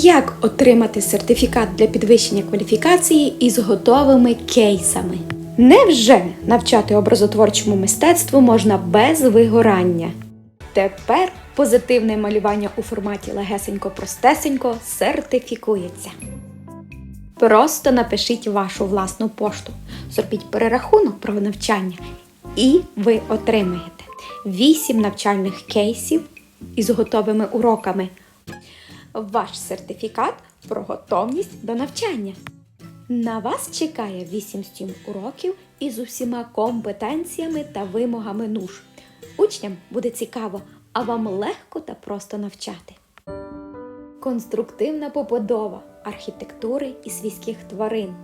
Як отримати сертифікат для підвищення кваліфікації із готовими кейсами? Невже навчати образотворчому мистецтву можна без вигорання? Тепер позитивне малювання у форматі легесенько-простесенько сертифікується. Просто напишіть вашу власну пошту, зробіть перерахунок про навчання, і ви отримаєте 8 навчальних кейсів із готовими уроками. Ваш сертифікат про готовність до навчання. На вас чекає 8 стім уроків із усіма компетенціями та вимогами НУШ. Учням буде цікаво, а вам легко та просто навчати. Конструктивна побудова архітектури і свійських тварин.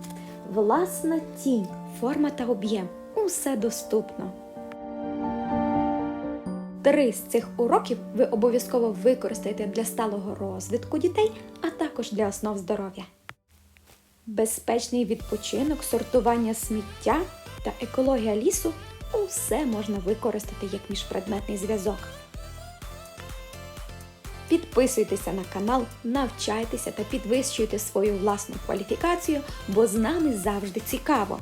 Власна тінь, форма та об'єм. Усе доступно. Три з цих уроків ви обов'язково використаєте для сталого розвитку дітей, а також для основ здоров'я. Безпечний відпочинок, сортування сміття та екологія лісу усе можна використати як міжпредметний зв'язок. Підписуйтеся на канал, навчайтеся та підвищуйте свою власну кваліфікацію, бо з нами завжди цікаво.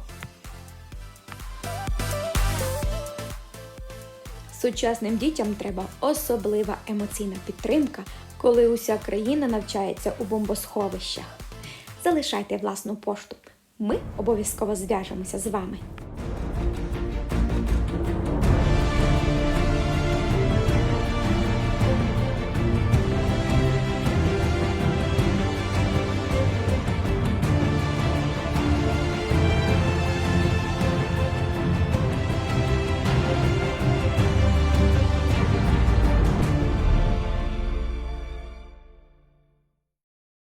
Сучасним дітям треба особлива емоційна підтримка, коли уся країна навчається у бомбосховищах. Залишайте власну пошту. Ми обов'язково зв'яжемося з вами.